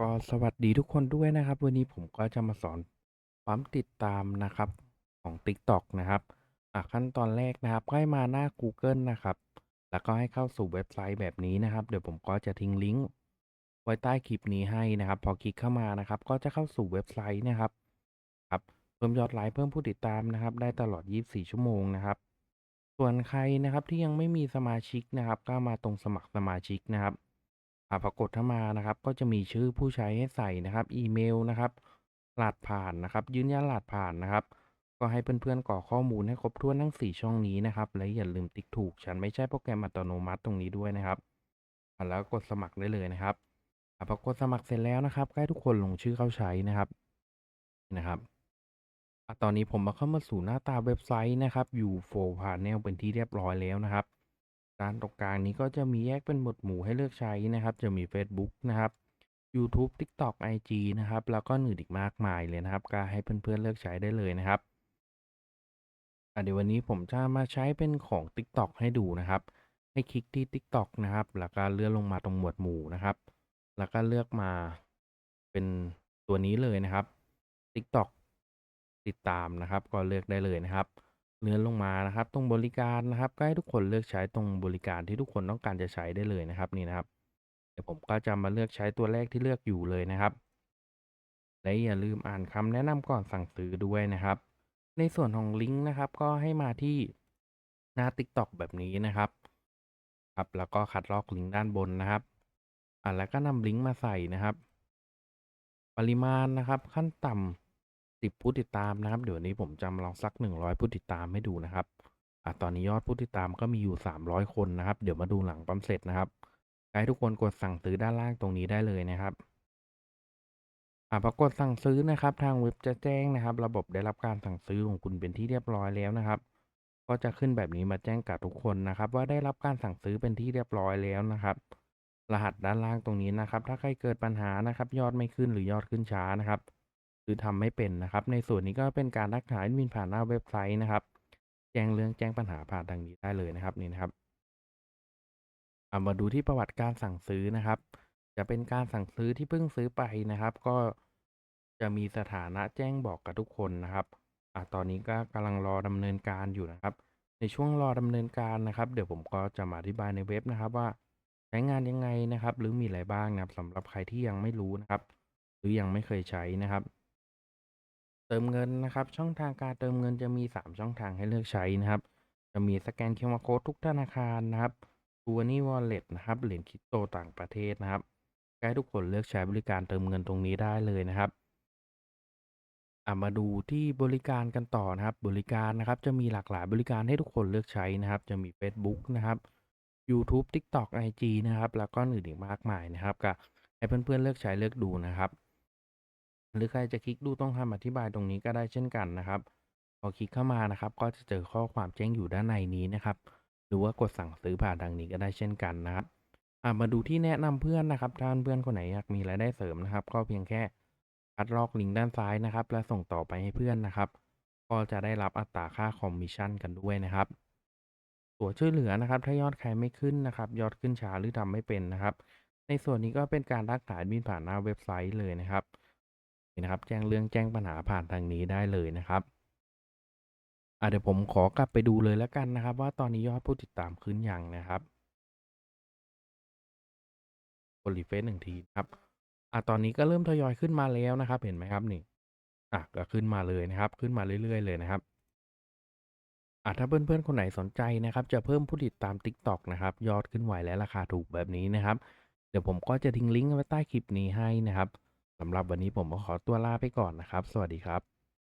ก็สวัสดีทุกคนด้วยนะครับ วันนี้ผมก็จะมาสอนปั๊มติดตามนะครับของ TikTok นะครับขั้นตอนแรกนะครับก็ให้มาหน้า Google นะครับ แล้วก็ให้เข้าสู่เว็บไซต์แบบนี้นะครับ เดี๋ยวผมก็จะทิ้งลิงก์ไว้ใต้คลิปนี้ให้นะครับ พอคลิกเข้ามานะครับ ก็จะเข้าสู่เว็บไซต์นะครับครับเพิ่มยอดไลค์เพิ่มผู้ติดตามนะครับ ได้ตลอด 24 ชั่วโมงนะครับ ส่วนใครนะครับที่ยังไม่มีสมาชิกนะครับ ก็มาตรงสมัครสมาชิกนะครับ พอกดเข้ามานะครับ ก็จะมีชื่อผู้ใช้ให้ใส่นะครับอีเมลนะครับรหัสผ่านนะครับ ยืนยันรหัสผ่านนะครับ ก็ให้เพื่อนๆกรอกข้อมูลให้ครบถ้วนทั้ง 4 ช่องนี้นะครับ และอย่าลืมติ๊กถูก ฉันไม่ใช่โปรแกรมอัตโนมัติตรงนี้ด้วยนะครับแล้วกดสมัครได้เลยนะครับอ่าพอกดสมัครเสร็จแล้วนะครับให้ทุกคนลงชื่อเข้าใช้นะครับนะครับอตอนนี้ผมมาเข้ามาสู่หน้าตาเว็บไซต์นะครับอยู่โฟล์พาเนลเป็นที่เรียบร้อยแล้วนะครับ ด้านตรงกลางนี้ก็จะมีแยกเป็นหมวดหมู่ให้เลือกใช้นะครับ จะมี Facebook นะครับ YouTube TikTok IG นะครับ แล้วก็อื่นอีกมากมายเลยนะครับ ก็ให้เพื่อนๆเลือกใช้ได้เลยนะครับเดี๋ยววันนี้ผมจะมาใช้เป็นของ TikTok ให้ดูนะครับ ให้คลิกที่ TikTok นะครับ แล้วก็เลื่อนลงมาตรงหมวดหมู่นะครับ แล้วก็เลือกมาเป็นตัวนี้เลยนะครับ TikTok ติดตามนะครับ ก็เลือกได้เลยนะครับ เลื่อนลงมานะครับ ตรงบริการนะครับก็ให้ทุกคนเลือกใช้ตรงบริการที่ทุกคนต้องการจะใช้ได้เลยนะครับนี่นะครับ เดี๋ยวผมก็จะมาเลือกใช้ตัวแรกที่เลือกอยู่เลยนะครับ และอย่าลืมอ่านคำแนะนำก่อนสั่งซื้อด้วยนะครับ ในส่วนของลิงก์นะครับ ก็ให้มาที่หน้า TikTok แบบนี้นะครับครับ แล้วก็คัดลอกลิงก์ด้านบนนะครับอ่าแล้วก็นำลิงก์มาใส่นะครับ ปริมาณนะครับ ขั้นต่ำ10ผู้ติดตามนะครับ เดี๋ยวนี้ผมจะมาลองสัก100ผู้ติดตามให้ดูนะครับอะตอนนี้ยอดผู้ติดตามก็มีอยู่300คนนะครับ เดี๋ยวมาดูหลังปั๊มเสร็จนะครับให้ทุกคนกดสั่งซื้อด้านล่างตรงนี้ได้เลยนะครับอะพอกดสั่งซื้อนะครับ ทางเว็บจะแจ้งนะครับ ระบบได้รับการสั่งซื้อของคุณเป็นที่เรียบร้อยแล้วนะครับ ก็จะขึ้นแบบนี้มาแจ้งกับทุกคนนะครับ ว่าได้รับการสั่งซื้อเป็นที่เรียบร้อยแล้วนะครับรหัสด้านล่างตรงนี้นะครับ ถ้าใครเกิดปัญหานะครับ ยอดไม่ขึ้นหรือยอดขึ้นช้านะครับ หรือทำไม่เป็นนะครับ ในส่วนนี้ก็เป็นการทักทายมินผ่านหน้าเว็บไซต์นะครับ แจ้งเรื่องแจ้งปัญหาผ่านทางนี้ได้เลยนะครับนี่นะครับามาดูที่ประวัติการสั่งซื้อนะครับ จะเป็นการสั่งซื้อที่เพิ่งซื้อไปนะครับ ก็จะมีสถานะแจ้งบอกกับทุกคนนะครับอะตอนนี้ก็กำลังรอดำเนินการอยู่นะครับ ในช่วงรอดำเนินการนะครับ เดี๋ยวผมก็จะมาอธิบายในเว็บนะครับว่าใช้งานยังไงนะครับ หรือมีอะไรบ้างนะครับสำหรับใครที่ยังไม่รู้นะครับ หรือยังไม่เคยใช้นะครับ เติมเงินนะครับ ช่องทางการเติมเงินจะมี 3 ช่องทางให้เลือกใช้นะครับ จะมีสแกน QR Code ทุกธนาคารนะครับ t ู a นี่ Wallet นะครับเหรียญคริปโตต่างประเทศนะครับก็ให้ทุกคนเลือกใช้บริการเติมเงินตรงนี้ได้เลยนะครับอะมาดูที่บริการกันต่อนะครับ บริการนะครับจะมีหลากหลายบริการให้ทุกคนเลือกใช้นะครับ จะมี Facebook นะครับ YouTube TikTok IG นะครับ แล้วก็อื่นอีกมากมายนะครับก็ให้เพื่อนๆเลือกใช้เลือกดูนะครับ หรือใครจะคลิกดูต้องคำอธิบายตรงนี้ก็ได้เช่นกันนะครับ พอคลิกเข้ามานะครับ ก็จะเจอข้อความแจ้งอยู่ด้านในนี้นะครับ หรือว่ากดสั่งซื้อผ่านทางนี้ก็ได้เช่นกันนะครับมาดูที่แนะนำเพื่อนนะครับถ้านเพื่อนคนไหนอยากมีรายได้เสริมนะครับ ก็เพียงแค่คัดลอกลิงก์ด้านซ้ายนะครับ และส่งต่อไปให้เพื่อนนะครับ ก็จะได้รับอัตราค่าคอมมิชชั่นกันด้วยนะครับ ตัวช่วยเหลือนะครับ ถ้ายอดใครไม่ขึ้นนะครับ ยอดขึ้นช้าหรือทำไม่เป็นนะครับ ในส่วนนี้ก็เป็นการรักษาบินผ่านหน้าเว็บไซต์เลยนะครับ นะครับ แจ้งเรื่องแจ้งปัญหาผ่านทางนี้ได้เลยนะครับเดี๋ยวผมขอกลับไปดูเลยแล้วกันนะครับ ว่าตอนนี้ยอดผู้ติดตามขึ้นยังนะครับกดรีเฟรชหนึ่งทีครับอะตอนนี้ก็เริ่มทยอยขึ้นมาแล้วนะครับ เห็นไหมครับนี่อะก็ขึ้นมาเลยนะครับ ขึ้นมาเรื่อยๆ เลยนะครับอะถ้าเพื่อนๆคนไหนสนใจนะครับ จะเพิ่มผู้ติดตาม TikTok นะครับ ยอดขึ้นไวและราคาถูกแบบนี้นะครับ เดี๋ยวผมก็จะทิ้งลิงก์ไว้ใต้คลิปนี้ให้นะครับ สำหรับวันนี้ผมก็ขอตัวลาไปก่อนนะครับ สวัสดีครับ